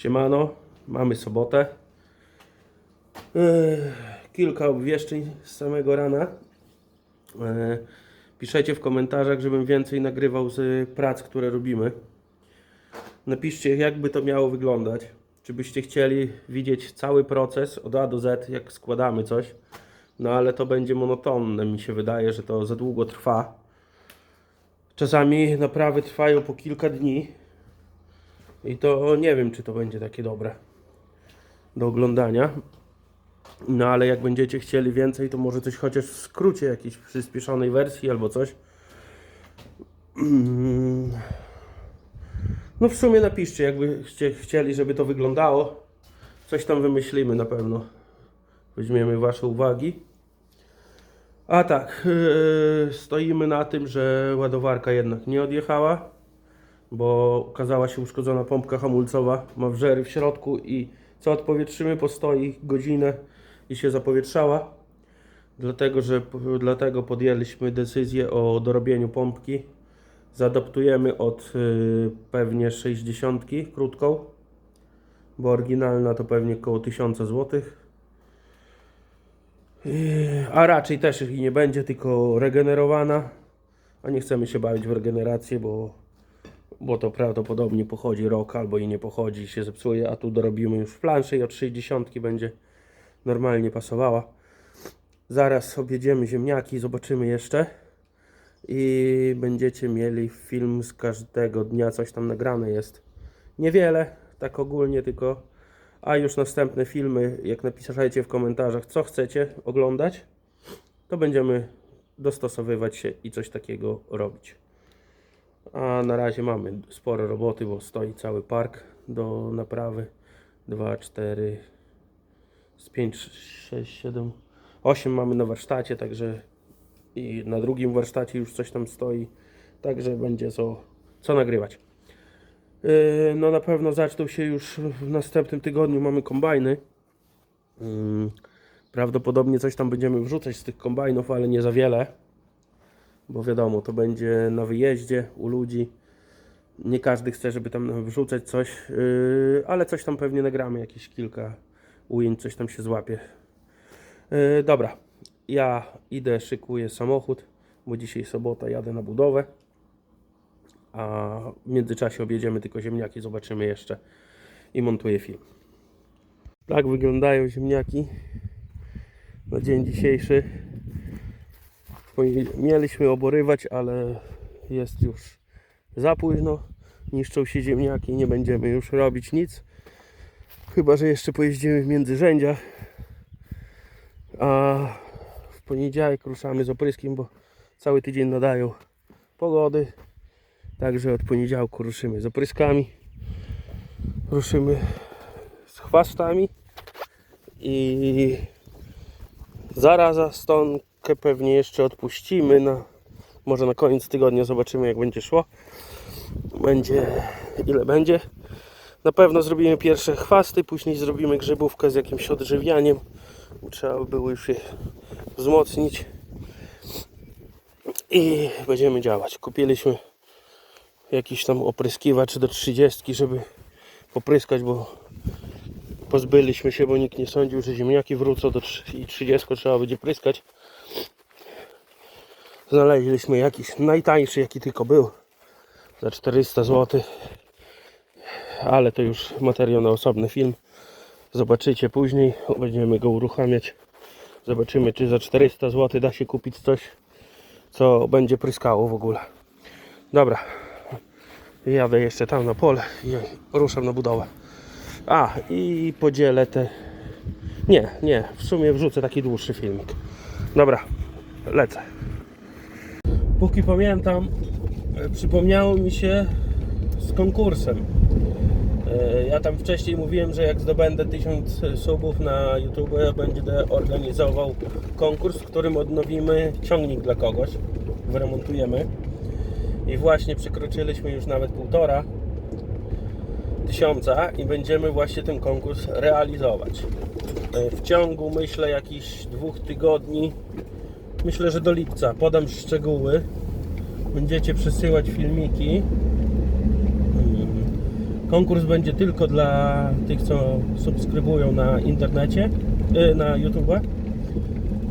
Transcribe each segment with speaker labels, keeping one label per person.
Speaker 1: Siemano, mamy sobotę. Kilka obwieszczeń z samego rana. Piszecie w komentarzach, żebym więcej nagrywał z prac, które robimy. Napiszcie, jakby to miało wyglądać. Czy byście chcieli widzieć cały proces od A do Z, jak składamy coś. No ale to będzie monotonne, mi się wydaje, że to za długo trwa. Czasami naprawy trwają po kilka dni. I to nie wiem, czy to będzie takie dobre do oglądania. No ale jak będziecie chcieli więcej, to może coś chociaż w skrócie, jakiejś przyspieszonej wersji albo coś. No w sumie napiszcie, jakbyście chcieli, żeby to wyglądało. Coś tam wymyślimy na pewno. Weźmiemy Wasze uwagi. A tak, yy, stoimy na tym, że ładowarka jednak nie odjechała, bo okazała się uszkodzona pompka hamulcowa, ma wrzery w środku i co odpowietrzymy, postoi godzinę i się zapowietrzała. Dlatego, że dlatego podjęliśmy decyzję o dorobieniu pompki. Zaadaptujemy od yy, pewnie 60 krótką, bo oryginalna to pewnie około 1000 zł. Yy, A raczej też i nie będzie, tylko regenerowana. A nie chcemy się bawić w regenerację, bo, bo to prawdopodobnie pochodzi rok albo i nie pochodzi, się zepsuje, a tu dorobimy już w planszy i od 60 będzie normalnie pasowała. Zaraz objedziemy ziemniaki, zobaczymy jeszcze i będziecie mieli film z każdego dnia, coś tam nagrane jest. Niewiele, tak ogólnie tylko. A już następne filmy, jak napiszecie w komentarzach, co chcecie oglądać, to będziemy dostosowywać się i coś takiego robić. A na razie mamy sporo roboty, bo stoi cały park do naprawy. 2, 4, z 5, 6, 7, 8 mamy na warsztacie, także i na drugim warsztacie już coś tam stoi, także będzie co, co nagrywać. Yy, No na pewno zaczną się już w następnym tygodniu, mamy kombajny. Yy, Prawdopodobnie coś tam będziemy wrzucać z tych kombajnów, ale nie za wiele. Bo wiadomo, to będzie na wyjeździe u ludzi. Nie każdy chce, żeby tam wrzucać coś, yy, ale coś tam pewnie nagramy, jakieś kilka ujęć, coś tam się złapie. Yy, Dobra, ja idę, szykuję samochód, bo dzisiaj sobota, jadę na budowę. A w międzyczasie objedziemy tylko ziemniaki, zobaczymy jeszcze i montuję film. Tak wyglądają ziemniaki na dzień dzisiejszy. Mieliśmy oborywać, ale jest już za późno. Niszczą się ziemniaki, nie będziemy już robić nic. Chyba, że jeszcze pojeździmy w międzyrzędziach. A w poniedziałek ruszamy z opryskiem, bo cały tydzień nadają pogody. Także od poniedziałku ruszymy z opryskami. Ruszymy z chwastami. I zaraza stonkę pewnie jeszcze odpuścimy na może na koniec tygodnia zobaczymy jak będzie szło. Będzie ile będzie. Na pewno zrobimy pierwsze chwasty, później zrobimy grzybówkę z jakimś odżywianiem. Trzeba by było już je wzmocnić. I będziemy działać. Kupiliśmy jakiś tam opryskiwacz do 30, żeby popryskać, bo pozbyliśmy się, bo nikt nie sądził, że ziemniaki wrócą do trzy- i 30 trzeba będzie pryskać. Znaleźliśmy jakiś najtańszy, jaki tylko był, za 400 zł. Ale to już materiał na osobny film. Zobaczycie później, będziemy go uruchamiać. Zobaczymy, czy za 400 zł da się kupić coś, co będzie pryskało w ogóle. Dobra, jadę jeszcze tam na pole i ruszam na budowę. A, i podzielę te... Nie, nie, w sumie wrzucę taki dłuższy filmik. Dobra, lecę. Póki pamiętam, e, przypomniało mi się z konkursem. E, Ja tam wcześniej mówiłem, że jak zdobędę 1000 subów na YouTube, będę organizował konkurs, w którym odnowimy ciągnik dla kogoś, wyremontujemy. I właśnie przekroczyliśmy już nawet półtora tysiąca i będziemy właśnie ten konkurs realizować. E, W ciągu myślę jakichś dwóch tygodni, myślę, że do lipca podam szczegóły. Będziecie przesyłać filmiki. Mm, Konkurs będzie tylko dla tych, co subskrybują na internecie, y, na YouTube.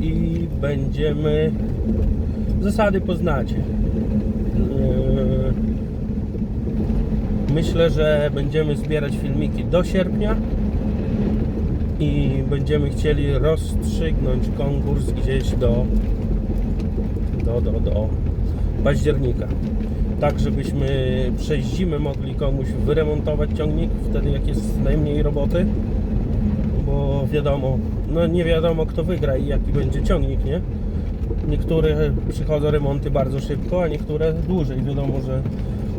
Speaker 1: I będziemy. Zasady poznacie. Yy, Myślę, że będziemy zbierać filmiki do sierpnia i będziemy chcieli rozstrzygnąć konkurs gdzieś do, do, do, do października. Tak, żebyśmy przez zimę mogli komuś wyremontować ciągnik, wtedy jak jest najmniej roboty, bo wiadomo, no nie wiadomo kto wygra i jaki będzie ciągnik, nie? Niektóre przychodzą remonty bardzo szybko, a niektóre dłużej. Wiadomo, że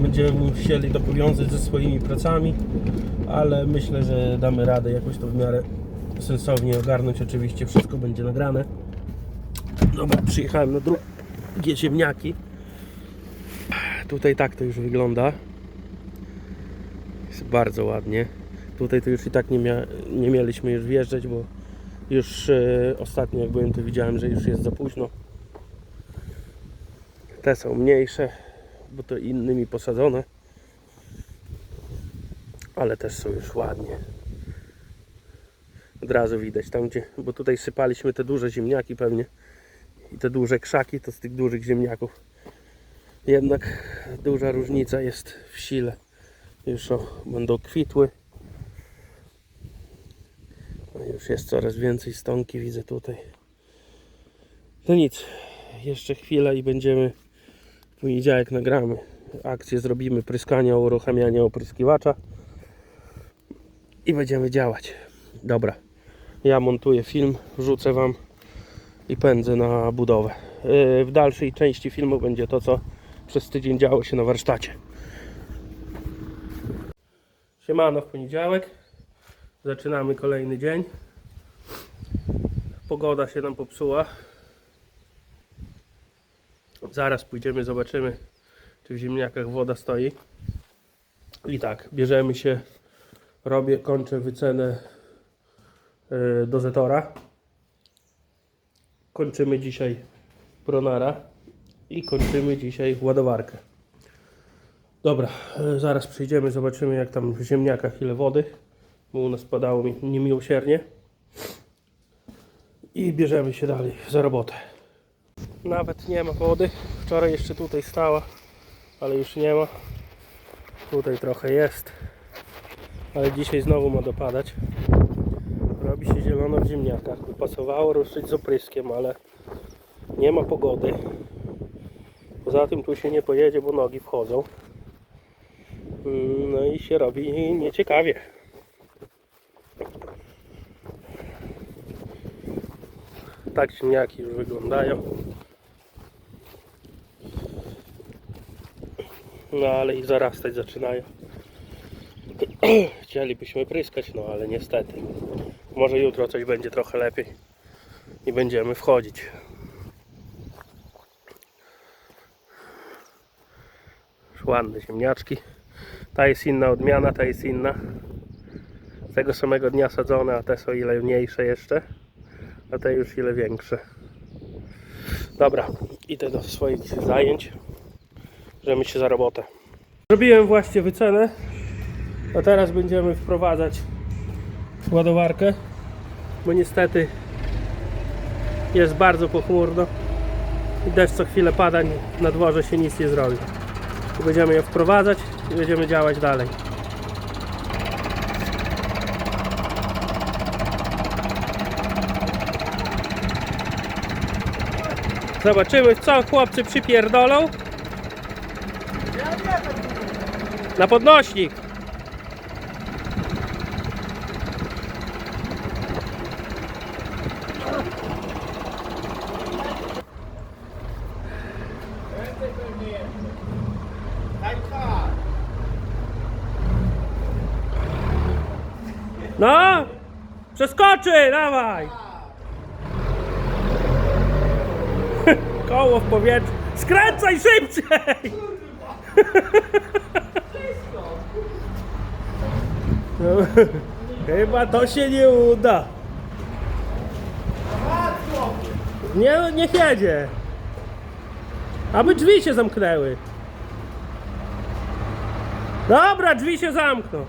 Speaker 1: będziemy musieli to powiązać ze swoimi pracami, ale myślę, że damy radę jakoś to w miarę sensownie ogarnąć. Oczywiście wszystko będzie nagrane. Dobra, przyjechałem na drugie ziemniaki. Tutaj tak to już wygląda. Jest bardzo ładnie. Tutaj to już i tak nie, mia nie mieliśmy już wjeżdżać, bo już e, ostatnio jak byłem to widziałem, że już jest za późno. Te są mniejsze, bo to innymi posadzone. Ale też są już ładnie. Od razu widać tam gdzie, bo tutaj sypaliśmy te duże ziemniaki pewnie i te duże krzaki to z tych dużych ziemniaków. Jednak duża różnica jest w sile. Już o, będą kwitły. No już jest coraz więcej stonki widzę tutaj. No nic, jeszcze chwilę i będziemy w poniedziałek nagramy akcję, zrobimy pryskania, uruchamianie opryskiwacza i będziemy działać. Dobra, ja montuję film, wrzucę Wam i pędzę na budowę. Yy, W dalszej części filmu będzie to, co przez tydzień działo się na warsztacie. Siemano w poniedziałek. Zaczynamy kolejny dzień. Pogoda się nam popsuła. Zaraz pójdziemy, zobaczymy, czy w ziemniakach woda stoi. I tak, bierzemy się, robię, kończę wycenę yy, dozetora. Kończymy dzisiaj pronara i kończymy dzisiaj ładowarkę. Dobra, yy, zaraz przyjdziemy, zobaczymy jak tam w ziemniakach ile wody, bo u nas padało mi niemiłosiernie. I bierzemy się dalej za robotę. Nawet nie ma wody. Wczoraj jeszcze tutaj stała, ale już nie ma. Tutaj trochę jest, ale dzisiaj znowu ma dopadać. Zielono w ziemniakach. By pasowało ruszyć z opryskiem, ale nie ma pogody. Poza tym tu się nie pojedzie, bo nogi wchodzą. Mm, No i się robi nieciekawie. Tak ziemniaki już wyglądają. No ale i zarastać zaczynają. Chcielibyśmy pryskać, no ale niestety. Może jutro coś będzie trochę lepiej i będziemy wchodzić. Ładne ziemniaczki. Ta jest inna odmiana, ta jest inna. Tego samego dnia sadzone, a te są ile mniejsze jeszcze, a te już ile większe. Dobra, idę do swoich zajęć. Bierzemy się za robotę. Zrobiłem właśnie wycenę, a teraz będziemy wprowadzać ładowarkę, bo niestety jest bardzo pochmurno i deszcz co chwilę pada, na dworze się nic nie zrobi. Będziemy ją wprowadzać i będziemy działać dalej. Zobaczymy co chłopcy przypierdolą. Na podnośnik. No! Przeskoczy, dawaj! Koło w powietrzu. Skręcaj szybciej! Chyba to się nie uda. Nie, niech jedzie. Aby drzwi się zamknęły. Dobra, drzwi się zamkną.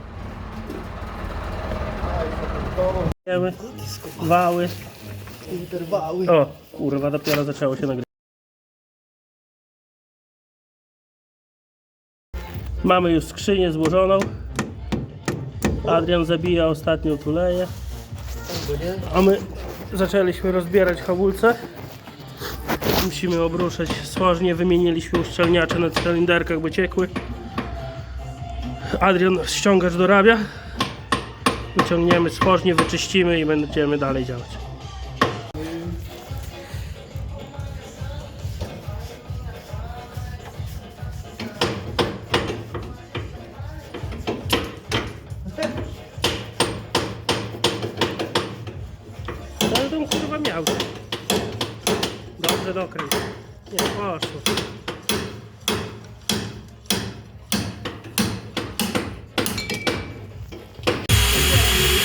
Speaker 1: Wiemy, wały.
Speaker 2: Interwały.
Speaker 1: O, kurwa, dopiero zaczęło się nagrywać. Mamy już skrzynię złożoną. Adrian zabija ostatnią tuleję. A my zaczęliśmy rozbierać hamulce. Musimy obruszać stworznie. Wymieniliśmy uszczelniacze na cylinderkach, bo ciekły. Adrian ściągacz dorabia. Wyciągniemy stworznie, wyczyścimy i będziemy dalej działać.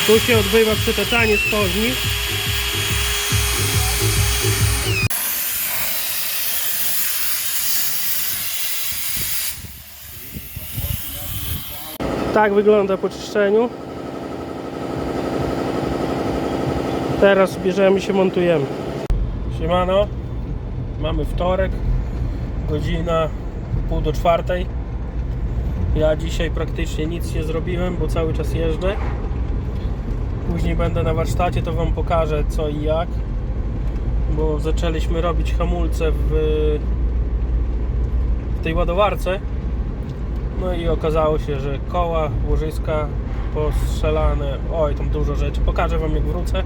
Speaker 1: Tu się odbywa przetatanie spodni. Tak wygląda po czyszczeniu. Teraz bierzemy się, montujemy. Siemano, mamy wtorek, godzina pół do czwartej. Ja dzisiaj praktycznie nic nie zrobiłem, bo cały czas jeżdżę. Później będę na warsztacie, to Wam pokażę co i jak. Bo zaczęliśmy robić hamulce w, w tej ładowarce. No i okazało się, że koła, łożyska postrzelane. Oj, tam dużo rzeczy. Pokażę Wam jak wrócę. E,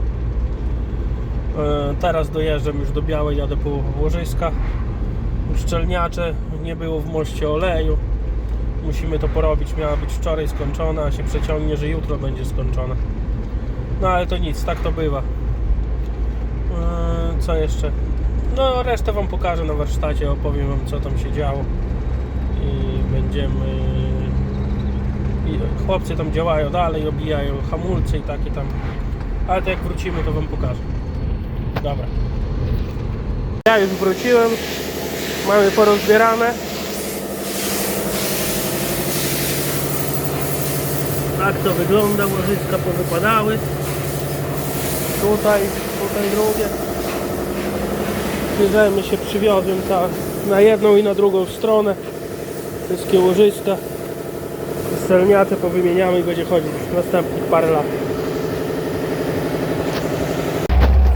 Speaker 1: Teraz dojeżdżam już do Białej, jadę po łożyska. Uszczelniacze, nie było w moście oleju. Musimy to porobić. Miała być wczoraj skończona, a się przeciągnie, że jutro będzie skończona. No ale to nic, tak to bywa. Eee, Co jeszcze? No resztę Wam pokażę na warsztacie, opowiem Wam co tam się działo. I będziemy... I chłopcy tam działają dalej, obijają hamulce i takie tam. Ale to jak wrócimy to Wam pokażę. Dobra. Ja już wróciłem. Mamy porozbierane. Tak to wygląda, łożyska powypadały. Tutaj, tutaj drugie. Bierzemy się, przywiozłem ta, na jedną i na drugą stronę. Wszystkie łożyska. Stelniacze powymieniamy i będzie chodzić następnych parę lat.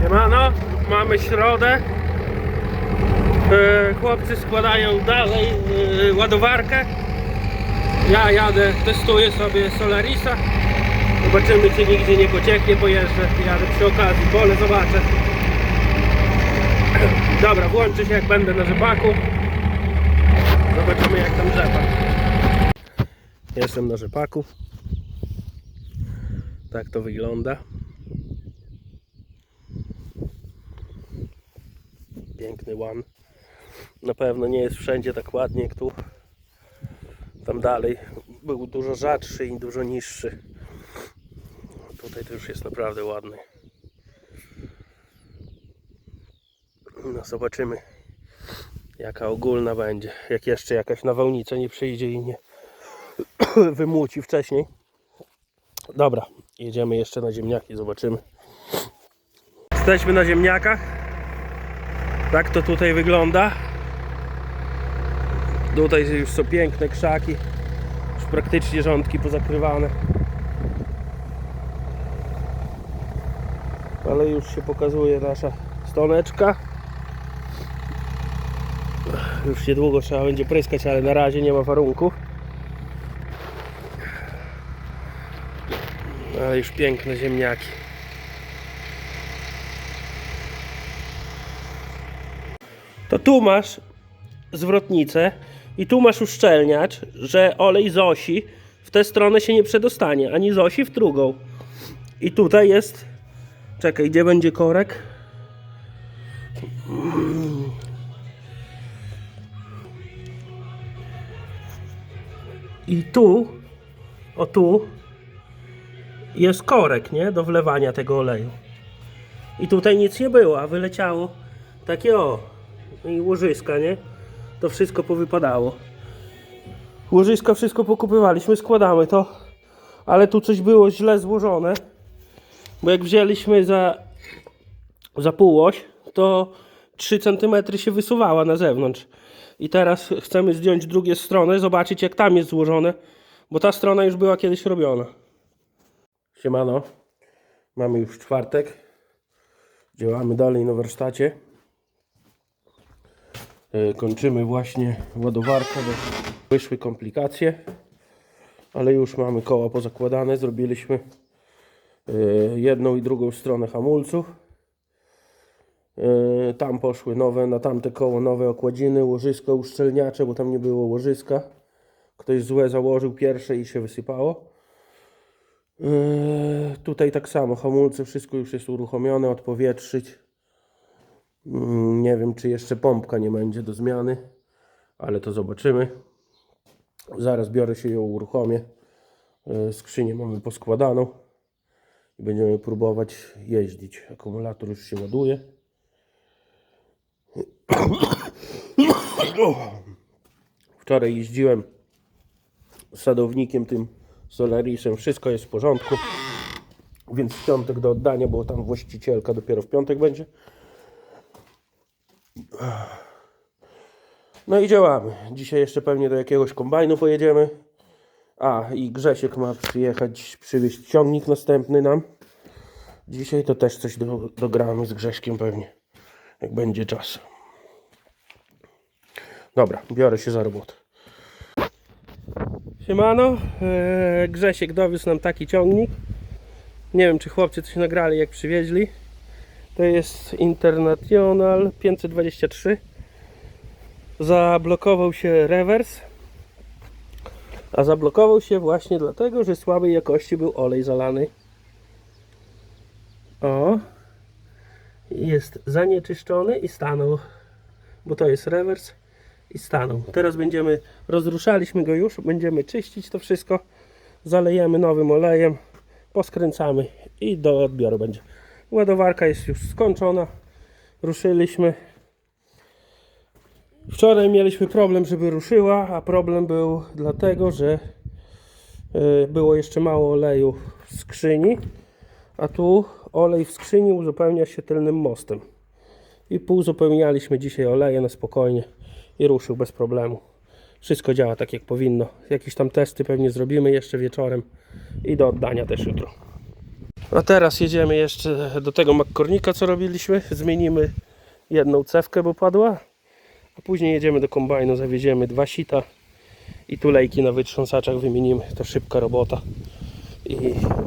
Speaker 1: Siemano, mamy środę. E, Chłopcy składają dalej e, ładowarkę. Ja jadę, testuję sobie Solarisa. Zobaczymy czy nigdzie nie pocieknie, pojeżdżę. Jadę przy okazji, pole zobaczę. Dobra, włączę się jak będę na rzepaku. Zobaczymy jak tam rzepak. Jestem na rzepaku. Tak to wygląda. Piękny łan. Na pewno nie jest wszędzie tak ładnie jak tu. Tam dalej był dużo rzadszy i dużo niższy. Tutaj to już jest naprawdę ładny. No zobaczymy jaka ogólna będzie. Jak jeszcze jakaś nawałnica nie przyjdzie i nie wymuci wcześniej. Dobra, jedziemy jeszcze na ziemniaki, zobaczymy. Jesteśmy na ziemniakach. Tak to tutaj wygląda. Tutaj już są piękne krzaki. Już praktycznie rządki pozakrywane. Ale już się pokazuje nasza stoneczka. Już niedługo trzeba będzie pryskać, ale na razie nie ma warunków. Ale już piękne ziemniaki. To tu masz zwrotnicę i tu masz uszczelniacz, że olej z osi w tę stronę się nie przedostanie, ani z osi w drugą. I tutaj jest, czekaj, gdzie będzie korek? I tu, o tu, jest korek, nie? Do wlewania tego oleju. I tutaj nic nie było, a wyleciało takie o. I łożyska, nie? To wszystko powypadało. Łożyska wszystko pokupywaliśmy, składamy to. Ale tu coś było źle złożone. Bo jak wzięliśmy za, za półoś, to 3 cm się wysuwała na zewnątrz. I teraz chcemy zdjąć drugie stronę, zobaczyć jak tam jest złożone, bo ta strona już była kiedyś robiona. Siemano, mamy już czwartek. Działamy dalej na warsztacie. E, Kończymy właśnie ładowarkę, bo wyszły komplikacje. Ale już mamy koła pozakładane. Zrobiliśmy jedną i drugą stronę hamulców. E, Tam poszły nowe, na tamte koło nowe okładziny, łożysko uszczelniacze, bo tam nie było łożyska. Ktoś złe założył pierwsze i się wysypało. Yy, Tutaj tak samo, hamulce, wszystko już jest uruchomione, odpowietrzyć. Mm, Nie wiem, czy jeszcze pompka nie będzie do zmiany, ale to zobaczymy. Zaraz biorę się ją uruchomię. Skrzynię mamy poskładaną będziemy próbować jeździć. Akumulator już się ładuje. Wczoraj jeździłem z sadownikiem tym Solarisem, wszystko jest w porządku. Więc w piątek do oddania, bo tam właścicielka dopiero w piątek będzie. No i działamy. Dzisiaj jeszcze pewnie do jakiegoś kombajnu pojedziemy. A i Grzesiek ma przyjechać, przywieźć ciągnik następny nam. Dzisiaj to też coś do, dogramy z Grześkiem pewnie, jak będzie czas. Dobra, biorę się za robotę. Siemano, eee, Grzesiek dowiózł nam taki ciągnik. Nie wiem, czy chłopcy coś nagrali, jak przywieźli. To jest International 523. Zablokował się rewers. A zablokował się właśnie dlatego, że słabej jakości był olej zalany. O, jest zanieczyszczony i stanął, bo to jest rewers i stanął. Teraz będziemy, rozruszaliśmy go już, będziemy czyścić to wszystko, zalejemy nowym olejem, poskręcamy i do odbioru będzie. Ładowarka jest już skończona, ruszyliśmy. Wczoraj mieliśmy problem, żeby ruszyła, a problem był dlatego, że y, było jeszcze mało oleju w skrzyni, a tu olej w skrzyni uzupełnia się tylnym mostem. I półuzupełnialiśmy dzisiaj oleje na spokojnie i ruszył bez problemu. Wszystko działa tak jak powinno. Jakieś tam testy pewnie zrobimy jeszcze wieczorem i do oddania też jutro. A teraz jedziemy jeszcze do tego makkornika co robiliśmy. Zmienimy jedną cewkę, bo padła. A później jedziemy do kombajnu, zawieziemy dwa sita i tulejki na wytrząsaczach wymienimy. To szybka robota i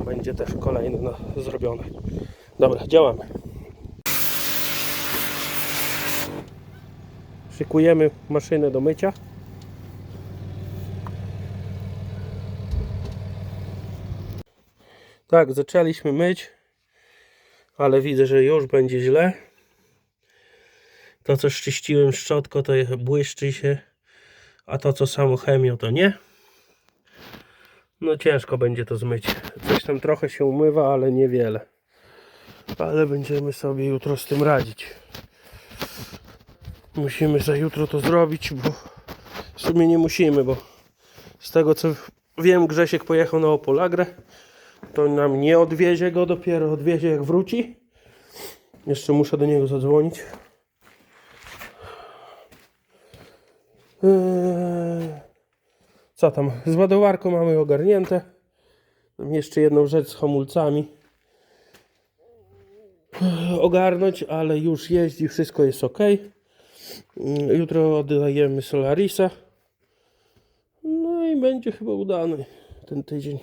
Speaker 1: będzie też kolejne zrobione. Dobra, działamy. Szykujemy maszynę do mycia. Tak, zaczęliśmy myć, ale widzę, że już będzie źle. To, co szczyściłem szczotką, to błyszczy się, a to, co samo chemią, to nie. No ciężko będzie to zmyć. Coś tam trochę się umywa, ale niewiele. Ale będziemy sobie jutro z tym radzić. Musimy za jutro to zrobić, bo w sumie nie musimy, bo z tego co wiem, Grzesiek pojechał na Opolagrę, to nam nie odwiezie go, dopiero odwiezie jak wróci. Jeszcze muszę do niego zadzwonić. Eee, Co tam? Z ładowarką mamy ogarnięte. Mam jeszcze jedną rzecz z hamulcami ogarnąć, ale już jeździ, wszystko jest ok. Jutro oddajemy Solarisa. No i będzie chyba udany ten tydzień.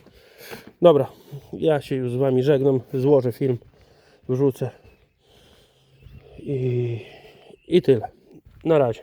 Speaker 1: Dobra, ja się już z Wami żegnam. Złożę film, wrzucę. I, i tyle. Na razie.